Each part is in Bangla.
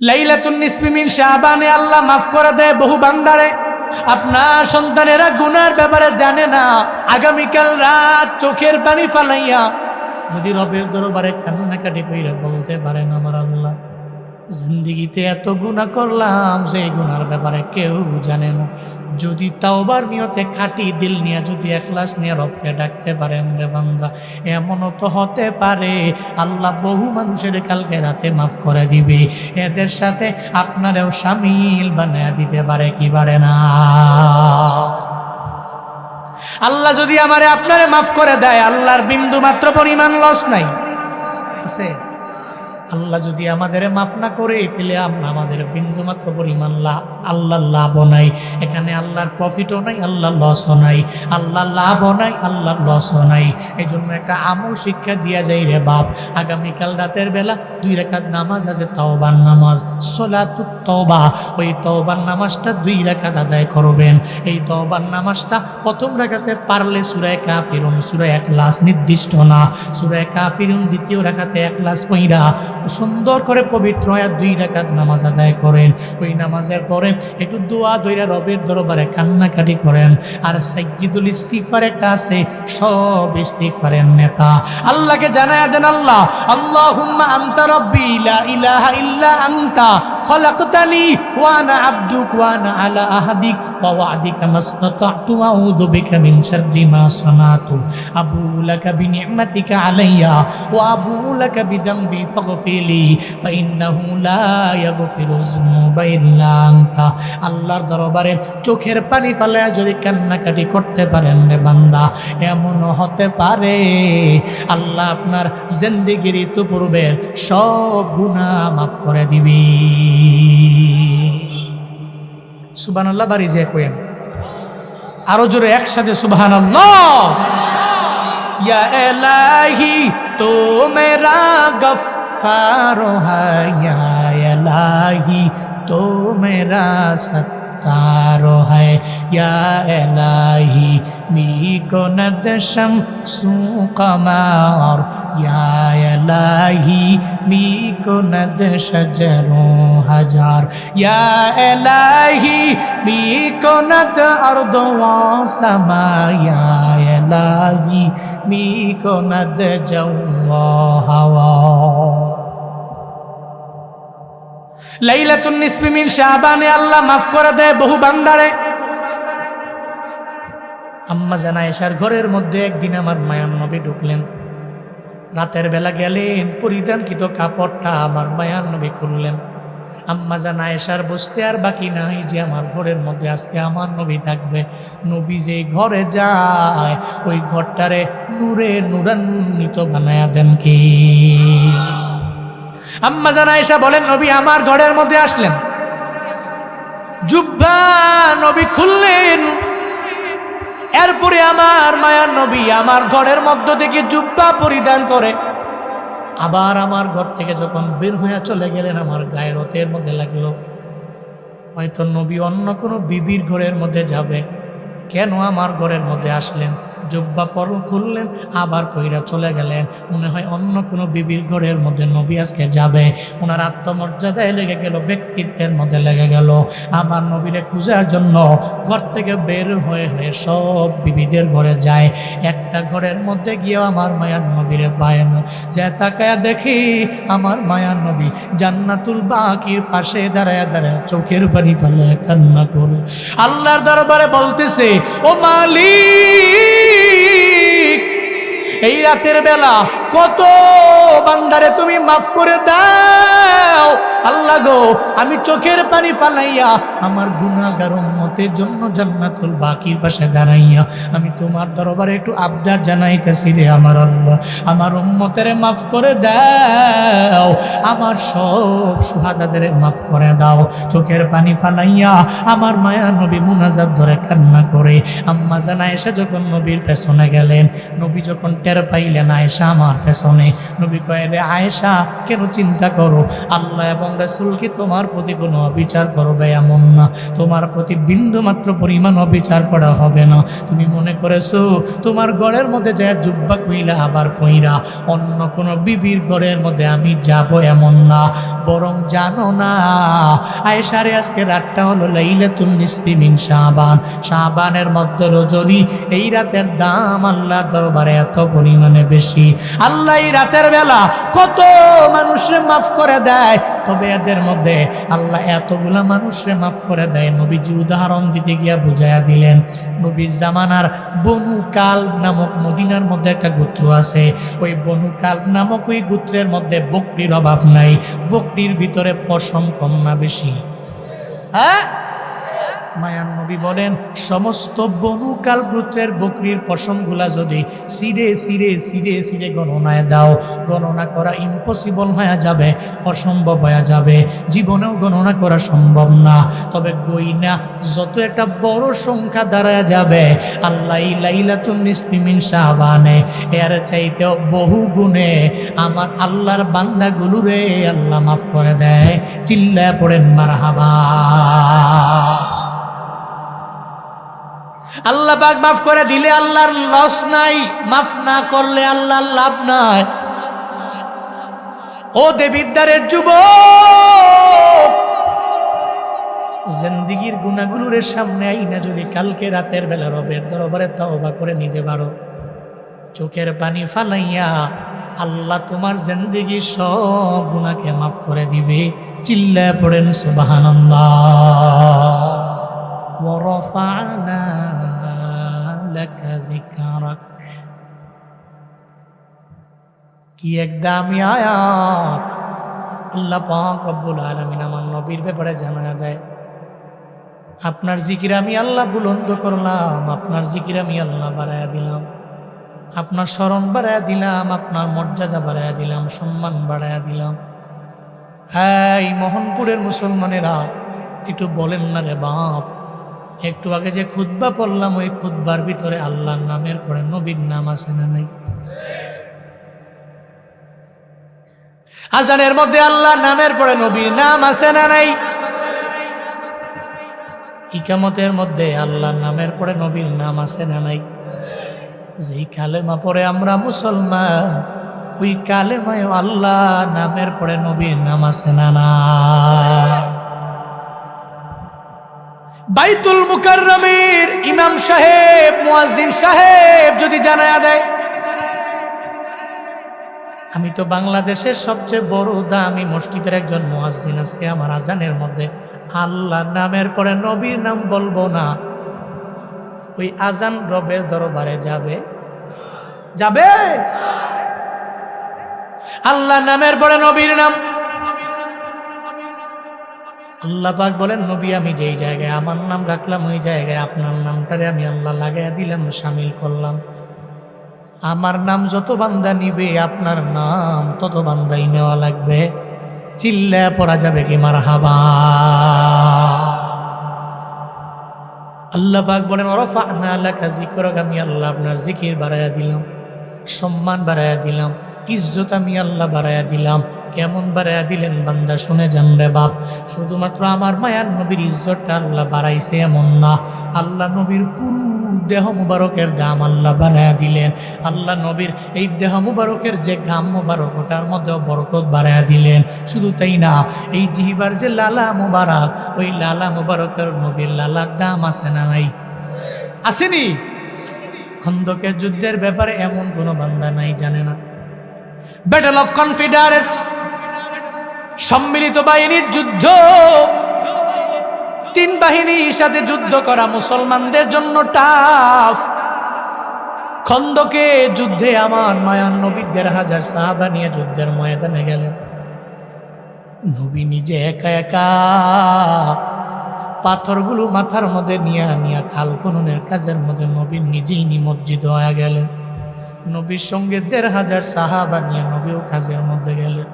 লাইলাতুন নিসমিমিন শাহবানে আল্লাহ মাফ করে দেয় বহু বান্দারে। আপনার সন্তানেরা গুনার ব্যাপারে জানে না। আগামীকাল রাত চোখের পানি ফালাইয়া যদি রবের দরবারে কান্নাকাটি কইরা বলতে পারেন আমার আল্লাহ। জিন্দিগিতে এত গুণা করলাম, সেই গুনার ব্যাপারে কেউ জানে না। যদি তাওবার নিয়তে খাটি দিল নিয়ে, যদি একলাস নিয়ে রবকে ডাকতে পারেন রে বান্দা, এমনও তো হতে পারে, আল্লাহ বহু মানুষের কালকে রাতে মাফ করে দিবে। এদের সাথে আপনারেও সামিল বানায় দিতে পারে কি পারে না? আল্লাহ যদি আমারে আপনারে মাফ করে দেয়, আল্লাহর বিন্দু মাত্র পরিমাণ লস নাই। আছে? আল্লাহ যদি আমাদের মাফ না করে, তাহলে আমরা আমাদের বিন্দু মাত্র পরিমাণ লাভ আল্লাহর লাভও নাই। এখানে আল্লাহর প্রফিটও নাই, আল্লাহর লসও নাই। আল্লাহর লাভও নাই, আল্লাহর লসও নাই। এই জন্য একটা আমল শিক্ষা দিয়া যায় রে বাপ। আগামীকাল রাতের বেলা দুই রেখাত নামাজ আছে, তওবার নামাজ। সোলাতুত তওবা। ওই তওবার নামাজটা দুই রেখাত আদায় করবেন। এই তওবার নামাজটা প্রথম রেখাতে পারলে সুরায় কাফিরুন, সুরায় একলাস নির্দিষ্ট না। সুরায় কাফিরুন দ্বিতীয় রেখাতে একলাস পইরা সুন্দর করে পবিত্র হয়ে দুই রেখাত নামাজ আদায় করেন। ওই নামাজের পরে একটু দোয়া দইরা রবের দরবারে কান্নাকাটি করেন। আর সাইয়্যিদুল ইস্তিগফার একটা আছে, সব ইস্তিগফারের নেতা। আল্লাহকে জানায়া দেন আল্লাহ ইলাহা ইল্লা আনতা ফিরলি আল্লাহর দরবারে চোখের পানি ফালে যদি কান্নাকাটি করতে পারেন রে বান্দা, এমনও হতে পারে। আল্লাহ আপনার জেন্দিগির পূর্বের সব গুণা মাফ করে দিবি। সুবান আল্লাহ বাড়ি যে কয়ে আরও জোরে একসাথে সুবান আল্লাহ ইয়া এলাহি তো মেরা গফ गफ्फार है या इलाही तो मेरा सत्तार है या इलाही मी को नदशम सुकमार या इलाही मी को नद शजरों हजार या इलाही मी को नद अर्द समा या इलाही मी को नद जवा हवा লাইলাতুন নিসফি মিন শাবানে, আল্লাহ মাফ করে দেয় বহু বান্দারে। আম্মা জানা এসার ঘরের মধ্যে একদিন আমার মায়ার নবী ঢুকলেন। রাতের বেলা গেলেন, পরিধানকৃত কাপড়টা আমার মায়ার নবী খুললেন। আম্মা জানা এসার বসতে আর বাকি নাই যে আমার ঘরের মধ্যে আজকে আমার নবী থাকবে। নবী যে ঘরে যায়, ওই ঘরটারে নূরে নূরান্বিত বানায়া দেন কি? আম্মা জানা এসা বলেন, নবী আমার ঘরের মধ্যে আসলেন। জুব্বা নবী খুললেন। এরপরে আমার মায়ার নবী আমার ঘরের মধ্য থেকে জুব্বা পরিধান করে। আবার আমার ঘর থেকে যখন বের হয়ে চলে গেলেন, আমার গায়ের রথের মধ্যে লাগল। হয়তো নবী অন্য কোনো বিবির ঘরের মধ্যে যাবে। কেন আমার ঘরের মধ্যে আসলেন? জুব্বা পর খুললেন, আবার কইরা চলে গেলেন। মনে হয় অন্য কোনো বিবির ঘরের মধ্যে নবী আজকে যাবে। ওনার আত্মমর্যাদায় লেগে গেল, ব্যক্তিত্বের মধ্যে লেগে গেল। আমার নবীরে খুঁজার জন্য ঘর থেকে বের হয়ে হয়ে সব বিবিদের ঘরে যায়। একটা ঘরের মধ্যে গিয়েও আমার মায়ার নবীরে পায় না। যা তাকায় দেখি আমার মায়ার নবী জান্নাতুল বাকির পাশে দাঁড়ায় দাঁড়ায় চোখের পানি ফেলে কান্না করে। আল্লাহর দরবারে বলতেছে, ও মালিক! এই রাতের বেলা কত বান্দারে তুমি মাফ করে দাও। আল্লাহ গো, আমি চোখের পানি ফালাইয়া আমার গুনাগার উম্মতের জন্য জান্নাতুল বাকির পাশে দাঁড়াইয়া আমি তোমার দরবারে একটু আবদার জানাইতেছি রে আমার আল্লাহ। আমার উম্মতের মাফ করে দাও। আমার সব সুহাদাদের মাফ করে দাও। চোখের পানি ফালাইয়া আমার মায়া নবী মুনাজাত ধরে কান্না করে। আম্মা জানা এসে যখন নবীর পেছনে গেলেন, নবী যখন টের পাইলেন আয়েশা আমার পেছনে, নবী কয়ে রে আয়েশা, কেন চিন্তা করো? আল্লাহ এবং রসুলকে কি তোমার প্রতি কোনো অবিচার করবে এমন না। তোমার প্রতি বিন্দু মাত্র পরিমাণ অবিচার করা হবে না। তুমি মনে করেছ, তোমার ঘরের মধ্যে যায় জুব্বা কইলা আবার কইরা অন্য কোনো বিবির ঘরের মধ্যে আমি যাব এমন না। বরং জানো না, আয়েশারে আজকে রাতটা হলো লাইলাতুন নিসফি মিন শাবান। শাবানের মধ্যে রজনী এই রাতের দাম আল্লাহর দরবারে এত পরিমাণে বেশি। আল্লাহ এই রাতের বেলা কত মানুষরে মাফ করে দেয়। তবে এদের মধ্যে আল্লাহ এতগুলা মানুষরে মাফ করে দেয়। নবীজি উদাহরণ দিতে গিয়া বুঝাইয়া দিলেন, নবীর জামানার বনু কাল নামক মদিনার মধ্যে একটা গোত্র আছে। ওই বনু কাল নামক ওই গোত্রের মধ্যে বকরির অভাব নাই। বকরির ভিতরে পশম কম না বেশি। হ্যাঁ? মায়ান নবী বলেন, সমস্ত বনুকাল গোত্রের বকরির পশমগুলা যদি সিরে সিরে সিরে সিরে গণনায় দাও, গণনা করা ইম্পসিবল হয়ে যাবে, অসম্ভব হয়ে যাবে। জীবনেও গণনা করা সম্ভব না। তবে গইনা যত একটা বড় সংখ্যা দাঁড়ায় যাবে, আল্লাহ লাইলাতুন নিসপিমিন শাহবানে এর চাইতেও বহু গুণে আমার আল্লাহর বান্দাগুলোরে আল্লাহ মাফ করে দেয় চিল্লা পড়েন, মারহাবা। আল্লাহ পাক মাফ করে দিলে আল্লাহর লস নাই মাফ না করলে আল্লাহর লাভ নাই ও দেবিদ্দারের যুব জিন্দিগির গুণাগুলোর সামনে আইনা যদি কালকে রাতের বেলা রবের দরবারে তওবা করে নিতে পারো চোখের পানি ফালাইয়া আল্লাহ তোমার জিন্দিগি সব গুণাকে মাফ করে দিবে চিল্লা পড়েন সুবহানাল্লাহ ورفعنا لك ذكرك কি এক দামি আয়াত আল্লাহ পাক রব্বুল আলামিন আমার নবীর ব্যাপারে জানা দেয় আপনার জিকির আমি আল্লাহ বুলন্দ করলাম আপনার জিকির আমি আল্লাহ বাড়াইয়া দিলাম আপনার স্মরণ বাড়াইয়া দিলাম আপনার মর্যাদা বাড়াইয়া দিলাম সম্মান বাড়াইয়া দিলাম হ্যাঁ এই মোহনপুরের মুসলমানেরা একটু বলেন না রে বাপ একটু আগে যে খুদ্া পড়লাম, ওই খুদ্বার ভিতরে আল্লাহর নামের পরে নবীর নাম আছে না নাই? আজানের মধ্যে আল্লাহর নামের পরে নবীর নাম আছে না নাই? ইকামতের মধ্যে আল্লাহর নামের পরে নবীর নাম আছে না নাই? যেই কালেমা পরে আমরা মুসলমান, ওই কালেমায় আল্লাহ নামের পরে নবীর নাম আছে না না বাইতুল মুকাররমের ইমাম সাহেব, মুয়াজ্জিন সাহেব যদি জানায়া দেয়। আমি তো বাংলাদেশের সবচেয়ে বড় দামি মসজিদের একজন মুয়াজ্জিন আজকে আমার আজানের মধ্যে। আল্লাহর নামের পরে নবীর নাম বলব না। ওই আজান রবের দরবারে যাবে। যাবে? আল্লাহ নামের পরে নবীর নাম আল্লাহ পাক বলেন, নবী, আমি যেই জায়গায় আমার নাম রাখলাম, ওই জায়গায় আপনার নামটারে আমি আল্লাহ লাগাইয়া দিলাম, সামিল করলাম। আমার নাম যত বান্দা নিবে, আপনার নাম তত বান্দাই নেওয়া লাগবে। চিল্লা পড়া যাবে কি মার হাবা আল্লাহ পাক বলেন ওরফা না আল্লাহ জিকরক আমি আল্লাহ আপনার জিকির বাড়াইয়া দিলাম, সম্মান বাড়াইয়া দিলাম ইজ্জত আমি আল্লাহ বাড়াইয়া দিলাম। কেমন বাড়াইয়া দিলেন বান্দা, শুনে যান রে বাপ। শুধুমাত্র আমার মায়ার নবীর ইজ্জতটা আল্লাহ বাড়াইছে এমন না। আল্লাহ নবীর পুরু দেহ মুবারকের দাম আল্লাহ বাড়াইয়া দিলেন। আল্লাহ নবীর এই দেহ মুবারকের যে ঘাম মুবারক, ওটার মধ্যেও বরকত বাড়াইয়া দিলেন। শুধু তাই না, এই জিহিবার যে লালা মুবারক, ওই লালা মুবারকের নবীর লালার দাম আছে না নাই? আসেনি খন্দকের যুদ্ধের ব্যাপারে এমন কোনো বান্দা নাই, জানে না। ব্যাটল অফ কনফিডারেন্স সম্মিলিত বাহিনীর যুদ্ধ। তিন বাহিনীর সাথে যুদ্ধ করা মুসলমানদের জন্য টাফ খন্দকে যুদ্ধে আমার মায়ান নবী দেড় হাজার সাহাবা নিয়ে যুদ্ধের ময়দানে গেলেন। নবী নিজে একা একা পাথরগুলো মাথার মধ্যে নিয়ে নিয়ে খাল খননের কাজের মধ্যে নবী নিজেই নিমজ্জিত হয়ে গেলেন। নবীর সঙ্গে দেড় হাজার সাহাবা নিয়ে নবীও কাজের মধ্যে গেলেন।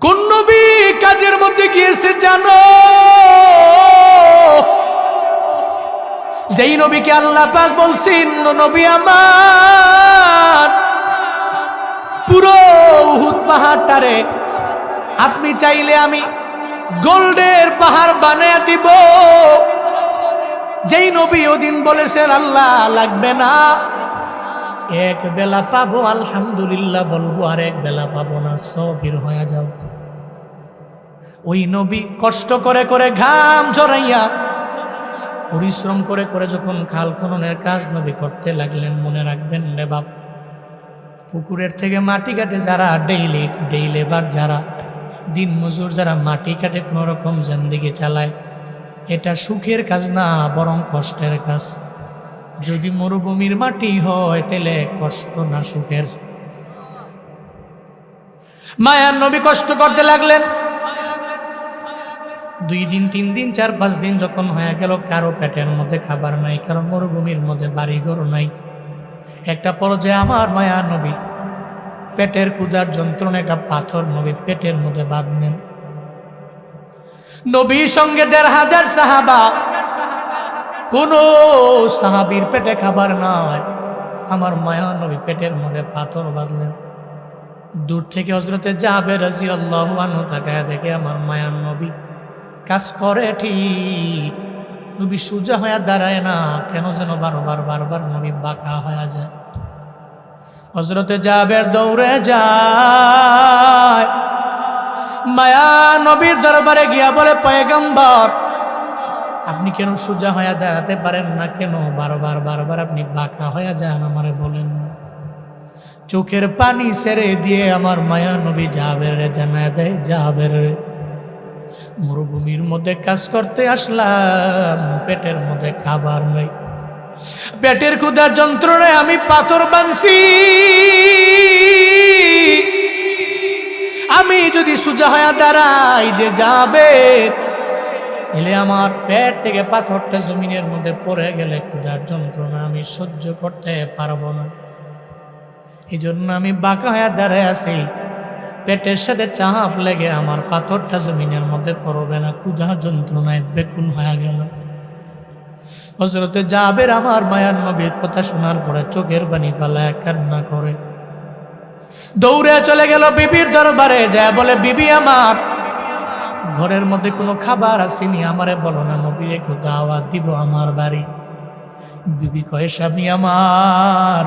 কোন নবী কাজের মধ্যে গিয়েছে জানো? যেই নবীকে আল্লাহ পাক বলছেন নবী আমার, পুরো উহুদ পাহাড়টারে আপনি চাইলে আমি গোল্ডের পাহাড় বানিয়ে দিব। যেই নবী ওদিন বলেছেন, আল্লাহ লাগবে না। এক বেলা পাবো, আলহামদুলিল্লাহ বলব, আর এক বেলা পাবো না সবির হয়ে যাও। ওই নবী কষ্ট করে করে ঘাম ঝরাইয়া পরিশ্রম করে করে যখন খাল খননের কাজ নবী করতে লাগলেন, মনে রাখবেন রে বাপ, পুকুরের থেকে মাটি কাটে যারা, ডেইলি ডেই লেবার যারা, দিন মজুর যারা মাটি কাটে কোনো রকম জিন্দিগি চালায়। এটা সুখের কাজ না, বরং কষ্টের কাজ। যদি মরুভূমির মাটি হয়, তাহলে কষ্ট না সুখের? মায়ার নবী কষ্ট করতে লাগলেন। দুই দিন, তিন দিন, চার, পাঁচ দিন যখন হয়ে গেল, কারও পেটের মধ্যে খাবার নাই, কারও মরুভূমির মধ্যে বাড়ি ঘর নাই। একটা পর্যায়ে আমার মায়া নবী পেটের কুদার যন্ত্রণা, একটা পাথর নবী পেটের মধ্যে বাঁধলেন। নবীর সঙ্গে দেড় হাজার সাহাবা কোন সাহাবির পেটে খাবার নাই। আমার মায়া নবী পেটের মধ্যে পাথর বাঁধলেন। দূর থেকে হজরতে যাবে রাজি আল্লাহ তাকায় দেখে আমার মায়ার নবী কাজ করে ঠিক। নবী সোজা হয়ে দাঁড়ায় না, কেন যেন বারবার বারবার নবী বাঁকা হয়ে যায়। হজরতে যাবের দৌড়ে যায়। মায়া নবীর দরবারে গিয়া বলে, পয়গম্বর আপনি কেন সোজা হয়ে দাঁড়াতে পারেন না কেন? বারবার বারবার আপনি বাঁকা হয়ে যান আমারে বলেন। চোখের পানি সেরে দিয়ে আমার মায়া নবী যাবের জানায় দেয় যাবের মরুভূমির মধ্যে কাজ করতে আসলাম, পেটের মধ্যে খাবার নেই। পেটের ক্ষুদার যন্ত্রণায় আমি পাথর বানছি। আমি যদি সোজা হয়ে দাঁড়াই যে যাবে তাহলে আমার পেট থেকে পাথরটা জমিনের মধ্যে পড়ে গেলে ক্ষুধার যন্ত্রণা আমি সহ্য করতে পারব না। এই জন্য আমি বাঁকা হয়ে দাঁড়ায় আছি। পেটের সাথে চাপ লেগে আমার পাথরটা জমিনের মধ্যে পড়বে না, ক্ষুধা যন্ত্রণায় বেকুন হয়ে গেল। হজরতে যাবের আমার মায়ার নবীর কথা শোনার পরে চোখের পানি ফালায় কান্না করে। দৌড়ে চলে গেল বিবির দরবারে, যায় বলে, বিবি আমার ঘরের মধ্যে কোনো খাবার আসেনি। আমারে বলো না, নবী, একটু দাওয়াত দিব আমার বাড়ি। বিবি কয়ে, স্বামী আমার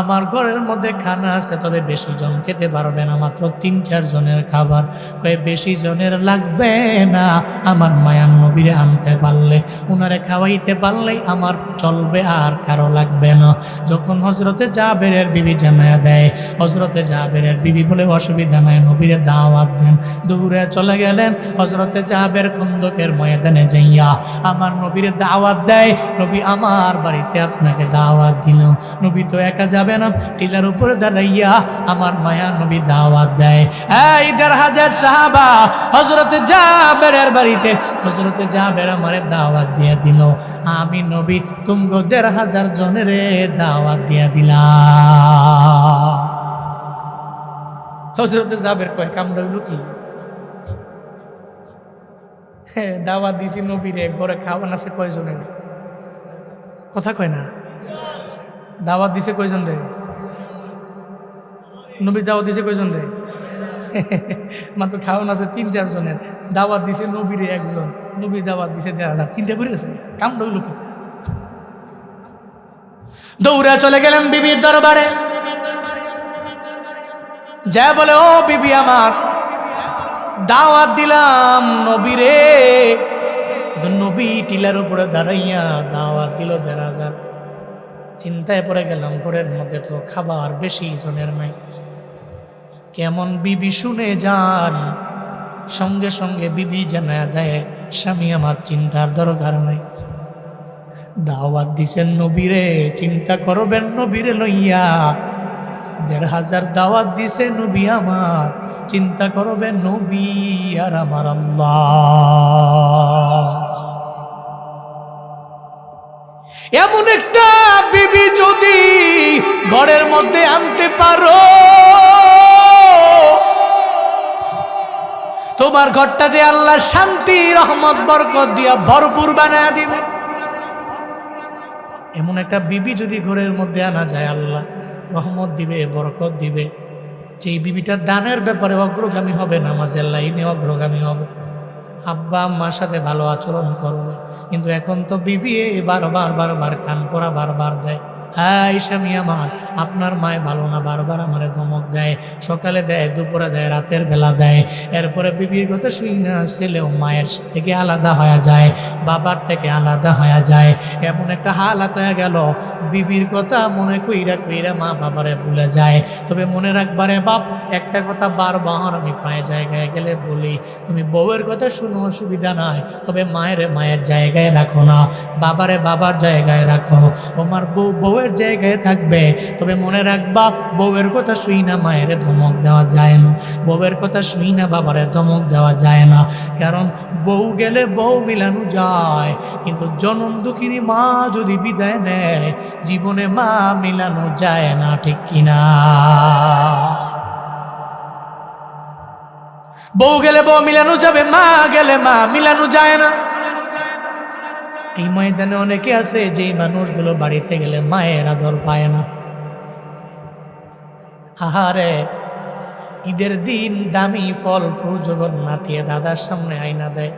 আমার ঘরের মধ্যে খানা আছে, তবে বেশি জন খেতে পারবে না, মাত্র তিন, চার জনের খাবার। কয়ে, বেশি জনের লাগবে না, আমার মায়ান নবীরে আনতে পারলে, উনারে খাওয়াইতে পারলেই আমার চলবে আর কারও লাগবে না। যখন হজরতে জাবেরের বিবি জানায় দেয় হজরতে জাবেরের বিবি বলে, অসুবিধা নাই, নবীরে দাওয়াত দেন। দৌড়ে চলে গেলেন হজরতে জাবের খন্দকের ময়দানে যাইয়া, আমার নবীরে দাওয়াত দেয়, নবী আমার বাড়িতে আপনাকে দাওয়াত দিল। নবী তো একা যাবে না। টিলার উপরে দাঁড়াইয়া আমার মায়া নবী দাওয়াত দেয়। এই দেড় হাজার সাহাবা হজরতে জাবেরের বাড়িতে হজরতে জাবের আমারে দাওয়াত দিয়ে দিল। আমি নবী, তুমগো দেড় হাজার জনের দাওয়াত দিয়ে দিলাম। হজরতে জাবের কয় কামড় হইল কি দাওয়াত দিছি নবীরে, ঘরে খাওয়ান আছে কয়জনের? কথা কয় না? দাওয়াত দিছে কয়জন রে? নবী দাওয়াত দিছে কয়জন রে? মাত্র খাওয়ান আছে তিন চারজনের। দাওয়াত দিছে নবীরে একজন। নবী দাওয়াত দিছে দেড় হাজার। তিনটা করে গেছে কাম রইল কি? দৌড়ে চলে গেলেন বিবির দরবারে। যা বলে, ও বিবি আমার, দাওয়াত দিলাম নবীরে। নবী টিলার উপরে দাঁড়াইয়া দাওয়াত দিল দেড় হাজার। চিন্তায় পড়ে গেলাম, ঘরের মধ্যে তো খাবার বেশি জনের নাই। কেমন বিবি শুনে যান, সঙ্গে সঙ্গে বিবি জানা দেয়, স্বামী আমার চিন্তার দরকার নাই। দাওয়াত দিছেন নবীরে, চিন্তা করবেন নবীরে লইয়া। দেড় হাজার দাওয়াত দিছে নবী আমার, চিন্তা করবেন নবী আর আমার আল্লাহ। এমন একটা বিবি যদি ঘরের মধ্যে আনতে পারো। তোমার ঘরটাতে আল্লাহ শান্তি, রহমত, বরকত দিয়া ভরপুর বানায় দিবে। এমন একটা বিবি যদি ঘরের মধ্যে আনা যায়, আল্লাহ রহমত দিবে, বরকত দিবে। যে এই বিবিটা দানের ব্যাপারে অগ্রগামী হবে, নামাজের লাইনে অগ্রগামী হবে। আব্বা আম্মার সাথে ভালো আচরণ করবে। কিন্তু এখন তো বিবিএ বারবার বারবার খান পোড়া বারবার দেয়। হ্যাঁ স্বামী আমার আপনার মায় ভালো না, বারবার আমারে ধমক দেয়, সকালে দেয়, দুপুরে দেয়, রাতের বেলা দেয়, এরপরে বিবির কথা শুই না, ছেলেও মায়ের থেকে আলাদা হয়ে যায়, বাবার থেকে আলাদা হয়ে যায়, এমন একটা হালাত হয়ে গেল, বিবির কথা মনে কইরা কইরা মা বাবারে ভুলে যায়, তবে মনে রাখবারে বাপ, একটা কথা বারবার আমি প্রায় জায়গায় গেলে বলি, তুমি বউয়ের কথা শুনো, অসুবিধা নাই, তবে মায়ের মায়ের জায়গায় রাখো না, বাবারে বাবার জায়গায় রাখো তোমার বউ, বউয়ের জায়গায় থাকবে। তবে মনে রাখবা, বউয়ের কথা শুই না, মায়ের ধমক দেওয়া যায় না। বউয়ের কথা শুই না, বাবারে ধমক দেওয়া যায় না। কারণ বউ গেলে বউ মিলানো যায়। কিন্তু জনম দুঃখিনী মা যদি বিদায় নেয়, জীবনে মা মিলানো যায় না, ঠিক কিনা? বউ গেলে বউ মিলানো যাবে, মা গেলে মা মিলানো যায় না। এই ময়দানে অনেকে আছে যেই মানুষগুলো বাড়িতে গেলে মায়ের আদর পায় না। আহারে ঈদের দিন দামি ফল, ফুল যখন নাতিয়ে দাদার সামনে আয়না দেয়।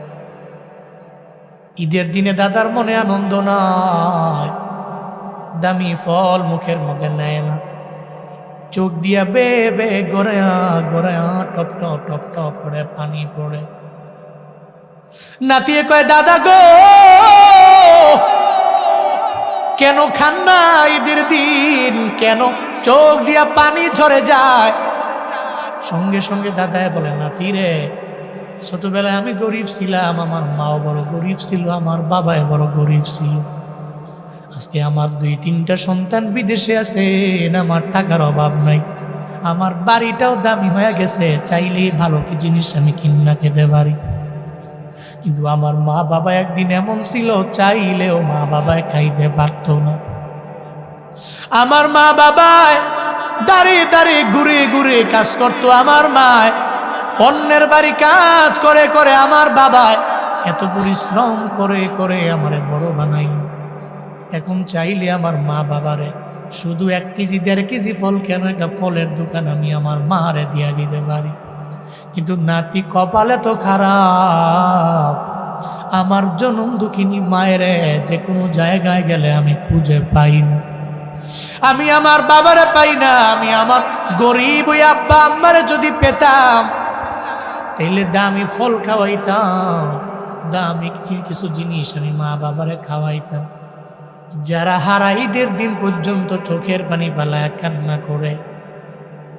ঈদের দিনে দাদার মনে আনন্দ নয় দামি ফল মুখের মধ্যে নেয় না। চোখ দিয়া বে বে গড়েয়া গড়েয়া টপ টপ টপ টপ করে পানি পড়ে। নাতিয়ে কয়, দাদা গো! কেন খান না ঈদের দিন? কেন চোখ দিয়া পানি ঝরে যায়? সঙ্গে সঙ্গে দাদায় বলে, নাতি রে, ছোটবেলায় আমি গরিব ছিলাম, আমার মাও বড় গরিব ছিল, আমার বাবাই বড় গরিব ছিল। আজকে আমার দুই তিনটা সন্তান বিদেশে আছে, আমার টাকার অভাব নাই। আমার বাড়িটাও দামি হয়ে গেছে, চাইলেই ভালো কি জিনিস আমি কিনা খেতে পারি। কিন্তু আমার মা বাবা একদিন এমন ছিল, চাইলেও মা বাবায় খাইতে পারত না। আমার মা বাবায় দাঁড়িয়ে দাঁড়িয়ে ঘুরে ঘুরে কাজ করতো আমার মায়। অন্যের বাড়ি কাজ করে করে আমার বাবায় এত পরিশ্রম করে করে আমারে বড় বানাই এখন চাইলে আমার মা বাবারে শুধু এক কেজি, দেড় কেজি ফল কেন একটা ফলের দোকান আমি আমার মারে দিয়া দিতে পারি। কিন্তু নাতি কপালে তো খারাপ। আমার জনম দুঃখিনী মায়ের যে কোনো জায়গায় গেলে আমি খুঁজে পাই না। আমি আমার বাবারে পাই না, আমি আমার গরিব ওই আব্বা আম্মারে যদি পেতাম, তাইলে দামি ফল খাওয়াইতাম, দামি কিছু জিনিস আমি মা বাবারে খাওয়াইতাম। যারা হারা ঈদের দিন পর্যন্ত চোখের পানি ফেলায় কান্না করে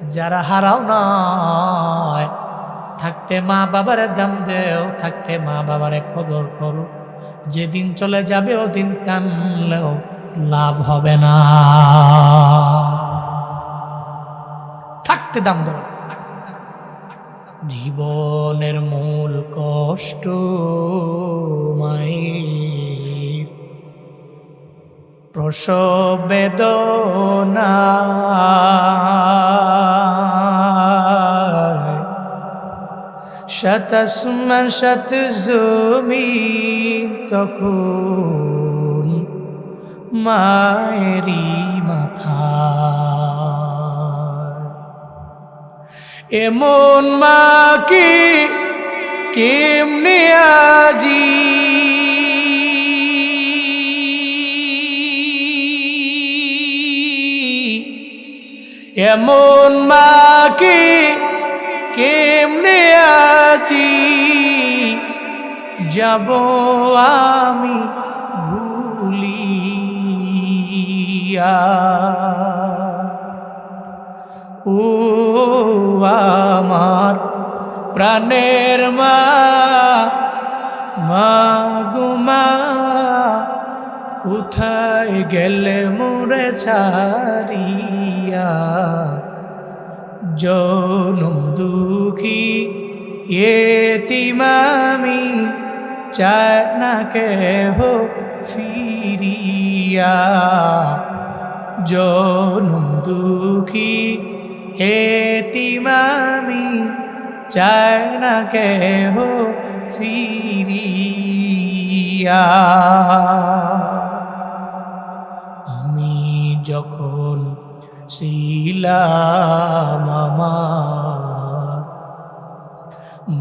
যারা হারাও নয় থাকতে মা বাবারে দাম দেও, থাকতে মা বাবারে কদর করো। যেদিন চলে যাবে ওদিন কানলেও লাভ হবে না। থাকতে দাম দেও। জীবনের মূল কষ্ট মায়ের প্রসব বেদনা শতসমান শত জমিন তখন মায়েরি মাথা। এমন মা কি কেমনে আজি এমন মাকে কেমনে আছি? যাব আমি ভুলিয়া। ও আমার প্রাণের মা মা গো মা। কোথায় গেলে মোরে ছাড়িয়া? জনম দুঃখী, এতিমামি, চায় না কেহ ফিরিয়া? জনম দুঃখী, এতিমামি, চায় না কেহ ফিরিয়া? আমি যখন আমার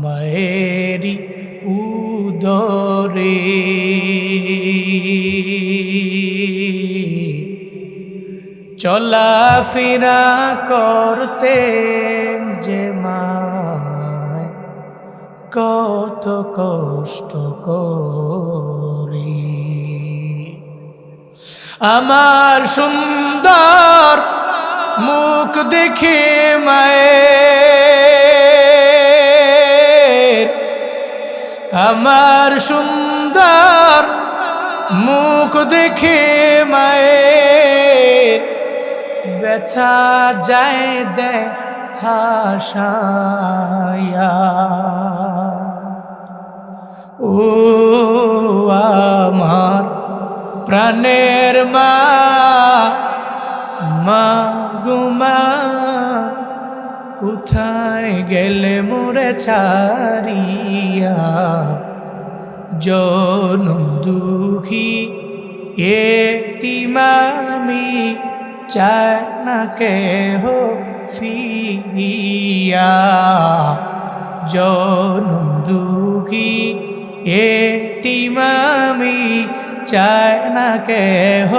মায়েরি উদরে চলাফেরা করতে যে মায় কত কষ্ট করি। আমার সুন্দর মুখ দেখে মায়ের। আমার সুন্দর মুখ দেখে মায়ের। ব্যথা যায় দে হাসায়া ও আমার প্রাণের মা গুমা কোথায় গেলে মোরে ছাড়িয়া? জনম দুঃখী একটি মামি, চায় না কেহ ফিরিয়া। জনম দুঃখী একটি কেহ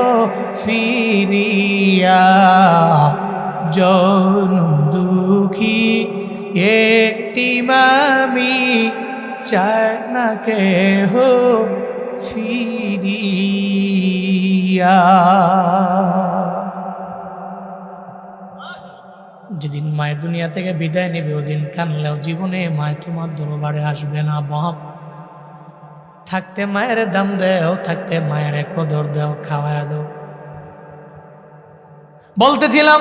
ফিরিয়া জনম দুঃখী, একটি মামি চায় না কেহ ফিরিয়া। যেদিন মায়ের দুনিয়া থেকে বিদায় নেবে, ওদিন কানলেও জীবনে মায় তোমার দরবারে আসবে না, বাপ। থাকতে মায়ের দাম দেও, থাকতে মায়ের কদর দেও খাওয়ায় দাও। বলতেছিলাম,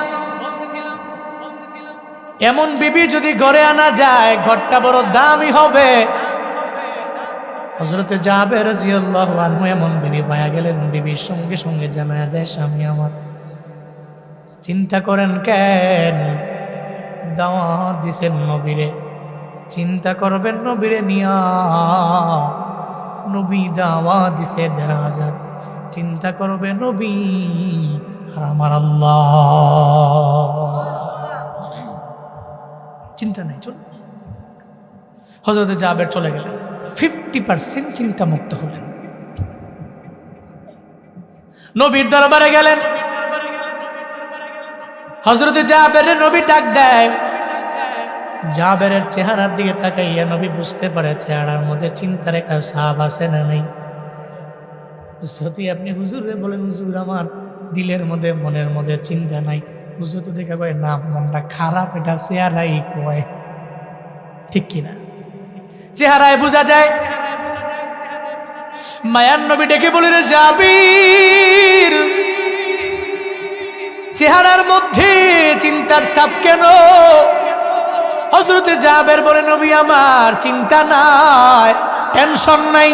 এমন বিবি যদি ঘরে আনা যায়, ঘরটা বড় দামি হবে। হজরতে যাবে রাজিয়াল্লাহু আনহু এমন বিবি পায়া গেলেন, বিবির সঙ্গে সঙ্গে জানা দেয়, স্বামী আমার, চিন্তা করেন কেন? দাওয়াত দিছেন নবীরে, চিন্তা করবেন নবীরে নিয়া। নবী দাওয়া দিছে দেড় হাজার চিন্তা করবে নবী, আর আমার আল্লাহ। চিন্তা নেই, চল। হজরত জাবের চলে গেলেন। ফিফটি পার্সেন্ট চিন্তা মুক্ত হলেন। নবীর দরবারে গেলেন। হজরতে জাবের নবী ডাক দেয় জাবেরের চেহারার দিকে তাকাইয়া নবী বুঝতে পারে চেহারার মধ্যে চিন্তার একটা সাপ আছে না নেই। সত্যি আপনি হুজুর বলেন, হুজুর, আমার দিলের মধ্যে, মনের মধ্যে চিন্তা নাই। হুজুর তো দেখে কয়, না, মনটা খারাপ, এটা চেহারাই কয়। ঠিক কিনা চেহারায় বোঝা যায়, মায়ার নবী ডেকে বলেন জাবির, চেহারার মধ্যে চিন্তার সাপ কেন? হজরতে জাবের বলে, নবী, আমার চিন্তা নাই টেনশন নাই।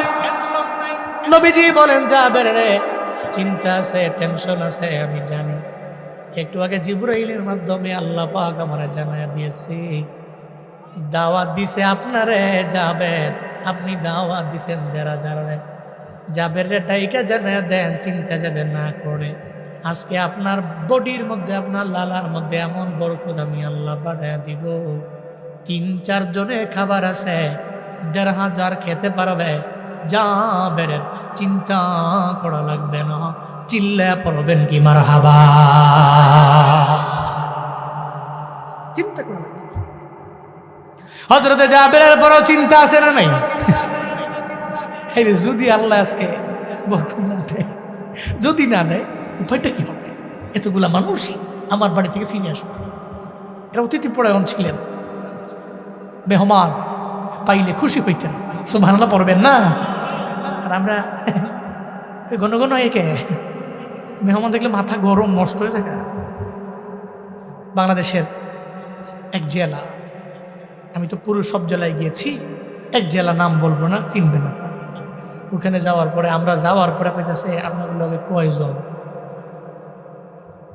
নবীজি বলেন, জাবের রে, চিন্তা আছে টেনশন আছে, আমি জানি। একটু আগে জিব্রাইলের মাধ্যমে আল্লাহ পাক আমার জানায় দিয়েছে, দাওয়াত দিছে আপনারে যাবেন আপনি দাওয়াত দিছেন দেড় হাজারে যাবের রে ডাইকা জানায় দেন, চিন্তা যাতে না করে। আজকে আপনার বডির মধ্যে, আপনার লালার মধ্যে এমন বরকত আমি আল্লাহ পাঠায় দিব। তিন, চার জনের খাবার আছে, দেড় হাজার খেতে পারবে। যা বেড়ে চিন্তা করা লাগবে না। চিল্লা পড়বেন কি মার হাবা চিন্তা করবেন হজরতে জাবেরের বড় চিন্তা আছে না নাই? যদি আল্লাহ আজকে না দেয়, যদি না দেয়, উপায়টা কি হবে? এতগুলা মানুষ আমার বাড়ি থেকে ফিরে আসবে। এরা অতিথি পরায়ণ ছিলেন। মেহমান, পাইলে খুশি হইতেন। সুবহানাল্লাহ পড়বেন না? আর আমরা ঘন ঘন একে মেহমান দেখলে মাথা গরম, নষ্ট হয়ে যায় বাংলাদেশের এক জেলা, আমি তো পুরো সব জেলায় গিয়েছি, এক জেলা নাম বলব না চিনবে না ওখানে যাওয়ার পরে, আমরা যাওয়ার পরে কইতেছে আপনার লগে কয়জন?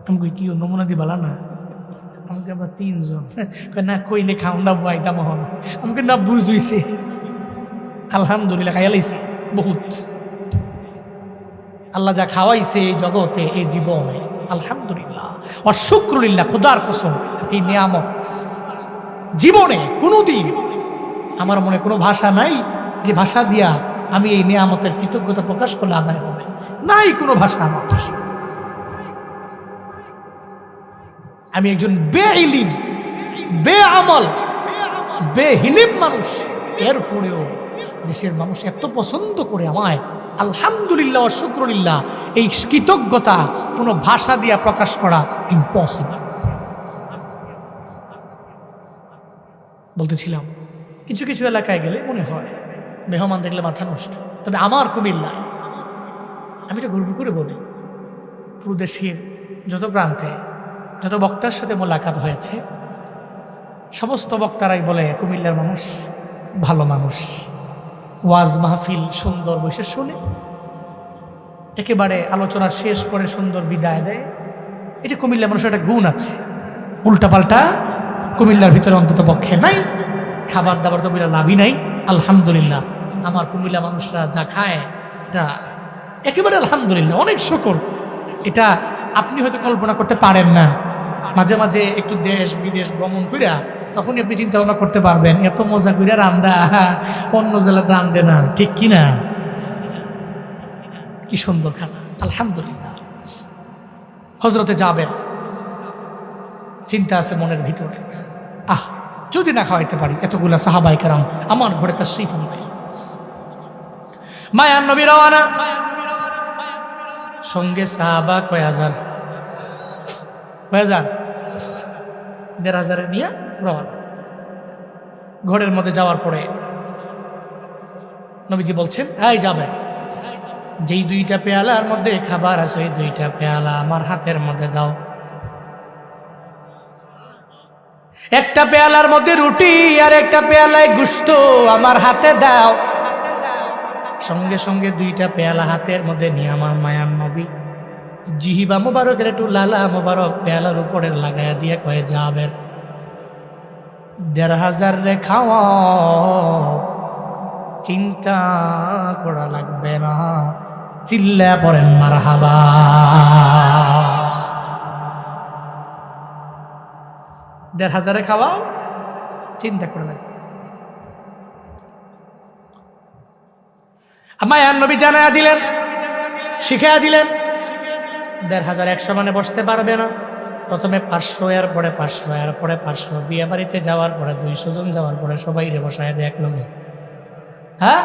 আমি কি, নমুনা দিবালা না? আমাকে আমরা তিনজন। না কইলে খাওন না বুয়াইতাম হন। আমাকে না বুঝুইছে। আলহামদুলিল্লাহ, খাইয়া লাইছি, বহুত। আল্লাহ যা খাওয়াইছে এই জগতে, এই জীবনে, আলহামদুলিল্লাহ। অশুক্রলিল্লা খুদার কসম, এই নিয়ামত। জীবনে, কোনোদিন আমার মনে কোনো ভাষা নাই যে ভাষা দিয়া আমি এই নিয়ামতের কৃতজ্ঞতা প্রকাশ করলে আদায় হবে। নাই কোনো ভাষা আমার। আমি একজন বে বেইলিম বে আমল বেহিলিম মানুষ। এরপরেও দেশের মানুষ এত পছন্দ করে আমায়, আলহামদুলিল্লাহ শুক্রলিল্লাহ, এই কৃতজ্ঞতা, কোনো ভাষা দিয়া প্রকাশ করা ইম্পসিবল বলতেছিলাম, কিছু কিছু এলাকায় গেলে মনে হয়, মেহমান দেখলে মাথা নষ্ট, তবে আমার কুমিল্লায়। আমি তো গর্ব করে বলি, পুরো দেশের যত প্রান্তে যত বক্তার সাথে মোলাকাত হয়েছে, সমস্ত বক্তারাই বলে, কুমিল্লার মানুষ ভালো মানুষ। ওয়াজ মাহফিল সুন্দর বসে শুনে, একেবারে আলোচনা শেষ করে সুন্দর বিদায় দেয়। এটা কুমিল্লার মানুষের একটা গুণ আছে। উল্টাপাল্টা কুমিল্লার ভিতরে অন্তত পক্ষে নাই খাবার দাবার তো বিরা লাভই নাই। আলহামদুলিল্লাহ, আমার কুমিল্লা মানুষরা যা খায়, এটা একেবারে আলহামদুলিল্লাহ, অনেক শকর। এটা আপনি হয়তো কল্পনা করতে পারেন না। মাঝে মাঝে একটু দেশ বিদেশ ভ্রমণ করিয়া তখনই আপনি চিন্তা ভাবনা করতে পারবেন, এত মজা করিয়া রান্দা, অন্য জেলাতে রান্ধে না, ঠিক কি না কি সুন্দর খানা, আলহামদুলিল্লাহ। হজরতে যাবেন চিন্তা আছে মনের ভিতরে। আহ, যদি না খাওয়াইতে পারি, এতগুলা সাহাবাই কারাম আমার ঘরে তার শ্রী নাই মায়ান নবী রওয়ানা সঙ্গে সাহাবা কয় হাজার? কয় হাজার? দেড় হাজারে নিয়ে রওয়ানা ঘরের মধ্যে যাওয়ার পরে নবীজি বলছেন, এই যাবে। যেই দুইটা পেয়ালার মধ্যে খাবার আছে, ওই দুইটা পেয়ালা আমার হাতের মধ্যে দাও। একটা পেয়ালার মধ্যে রুটি আর একটা পেয়ালায় গুস্ত আমার হাতে দাও। সঙ্গে সঙ্গে দুইটা পেয়ালা হাতের মধ্যে নিয়ে আমার মায়ার নবী জিহিবা মোবারকের একটু লালা মোবারক পেয়ালার উপরে লাগাইয়া দিয়ে কয়ে যাবে দেড় হাজার রে চিন্তা করা লাগবে না, চিল্লা পড়েন মার হাবা দেড় হাজারে খাওয়াও চিন্তা করে লাগবে। মায়ার নবী জানায়া দিলেন শিখাইয়া দিলেন দেড় হাজার একশো মানে বসতে পারবে না। প্রথমে পাঁচশো এর পরে পাঁচশো এর পরে পাঁচশো। বিয়ে বাড়িতে যাওয়ার পরে দুইশো জন যাওয়ার পরে সবাই রে বসায় দেয় এক লগে হ্যাঁ?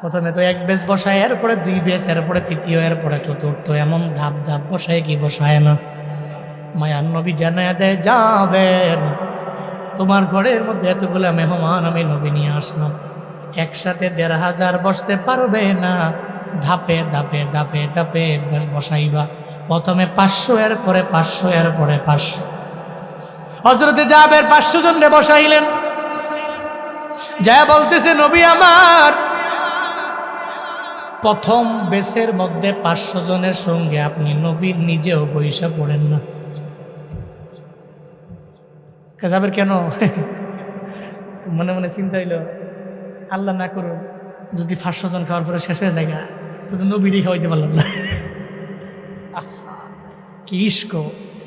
প্রথমে তো এক বেশ বসায় এর পরে দুই বেশ এর পরে তৃতীয় এর পরে চতুর্থ। এমন ধাপ ধাপ বসায় কি বসায় না। মায়ার নবী জানায় দেয় যাবেন তোমার ঘরের মধ্যে এতগুলা মেহমান আমি নবী নিয়ে আসলাম। একসাথে দেড় হাজার বসতে পারবে না। ধাপে ধাপে ধাপে ধাপে বসাইবা। প্রথমে পাঁচশো এর পরে পাঁচশো এর পরে পাঁচশো। হজরতে যাবের পাঁচশো জনে বসাইলেন। যা বলতেছে, নবী আমার, প্রথম বেসের মধ্যে পাঁচশো জনের সঙ্গে আপনি নবীর নিজেও বৈশা পড়েন না। যাবের কেন? মনে মনে চিন্তা হইল, আল্লাহ না করুন যদি পাঁচশো জন খাওয়ার পরে শেষ হয়ে যায় পারলাম না। কি ইস্ক,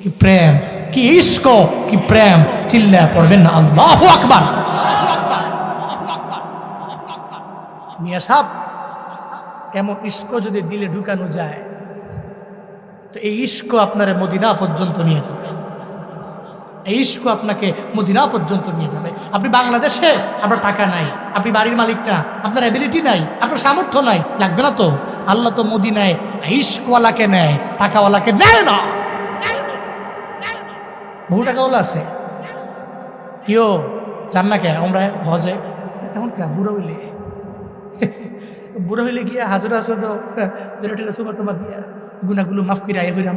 কি প্রেম, কি ইস্ক, কি প্রেম চিল্লা পড়বেন না। আল্লাহ আকবার। মিয়া সাহ এমন ইস্ক যদি দিলে ঢুকানো যায়, তো এই ইস্ক আপনার মদিনা পর্যন্ত নিয়ে যাবে। এই ইস্ক আপনাকে মদিনা পর্যন্ত নিয়ে যাবে। আপনি বাংলাদেশে, আপনার টাকা নাই, আপনি বাড়ির মালিক না, আপনার অ্যাবিলিটি নাই, আপনার সামর্থ্য নাই, লাগবে না তো? আল্লাহ তো মদিনায় ইস্কওয়ালাকে নেয়, টাকাওয়ালাকে নেয় না। বহু টাকাওয়ালা আছে। কেউ জান না কে আমরা হজে। এখন কে? বুড়ো হইলে। বুড়ো হইলে গিয়া হাজরা আসো তো দিয়া গুনাগুলো মাফ করে আয় হইলাম